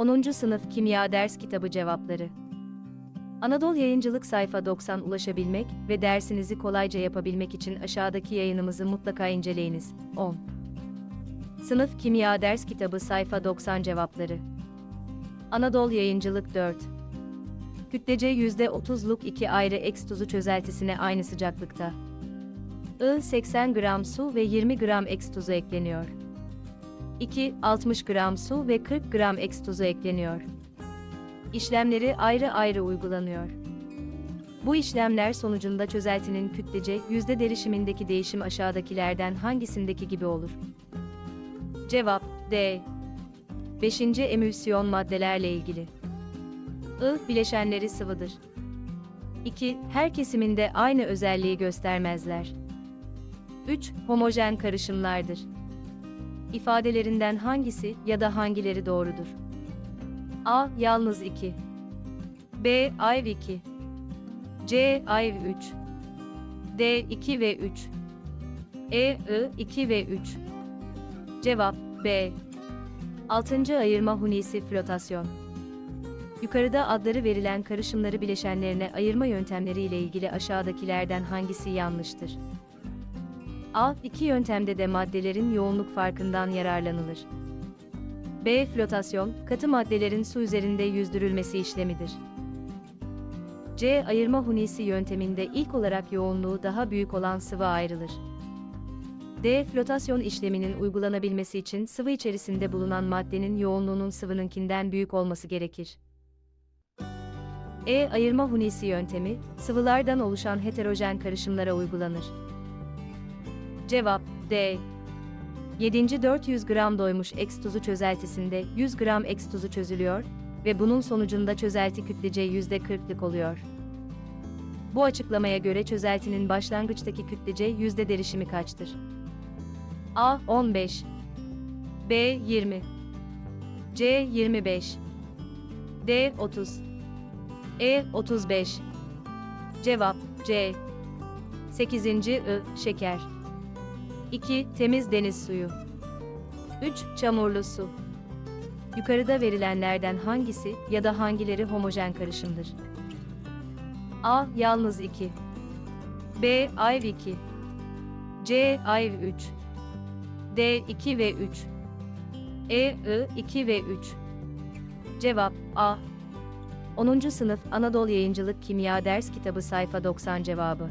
10. Sınıf Kimya Ders Kitabı Cevapları Anadolu Yayıncılık sayfa 90 ulaşabilmek ve dersinizi kolayca yapabilmek için aşağıdaki yayınımızı mutlaka inceleyiniz. 10. Sınıf Kimya Ders Kitabı sayfa 90 cevapları Anadolu Yayıncılık 4 Kütlece %30'luk iki ayrı X tuzu çözeltisine aynı sıcaklıkta. I 80 gram su ve 20 gram X tuzu ekleniyor. 2. 60 gram su ve 40 gram X tuzu ekleniyor. İşlemleri ayrı ayrı uygulanıyor. Bu işlemler sonucunda çözeltinin kütlece yüzde derişimindeki değişim aşağıdakilerden hangisindeki gibi olur? Cevap D. 5. Emülsiyon maddelerle ilgili. I. Bileşenleri sıvıdır. 2. Her kesiminde aynı özelliği göstermezler. 3. Homojen karışımlardır. İfadelerinden hangisi ya da hangileri doğrudur? A. Yalnız 2 B. Ayv 2 C. Ayv 3 D. 2 ve 3 E. I. 2 ve 3 Cevap B. 6. Ayırma hunisi flotasyon Yukarıda adları verilen karışımları bileşenlerine ayırma yöntemleri ile ilgili aşağıdakilerden hangisi yanlıştır? A. İki yöntemde de maddelerin yoğunluk farkından yararlanılır. B. Flotasyon, katı maddelerin su üzerinde yüzdürülmesi işlemidir. C. Ayırma hunisi yönteminde ilk olarak yoğunluğu daha büyük olan sıvı ayrılır. D. Flotasyon işleminin uygulanabilmesi için sıvı içerisinde bulunan maddenin yoğunluğunun sıvınınkinden büyük olması gerekir. E. Ayırma hunisi yöntemi, sıvılardan oluşan heterojen karışımlara uygulanır. Cevap D. 7. 400 gram doymuş X tuzu çözeltisinde 100 gram X tuzu çözülüyor ve bunun sonucunda çözelti kütlece %40'lık oluyor. Bu açıklamaya göre çözeltinin başlangıçtaki kütlece yüzde derişimi kaçtır? A 15 B 20 C 25 D 30 E 35 Cevap C 8. I şeker 2. Temiz deniz suyu. 3. Çamurlu su. Yukarıda verilenlerden hangisi ya da hangileri homojen karışımdır? A. Yalnız 2. B. Ayv 2. C. Ayv 3. D. 2 ve 3. E. I. 2 ve 3. Cevap A. 10. Sınıf Anadolu Yayıncılık Kimya Ders Kitabı sayfa 90 cevabı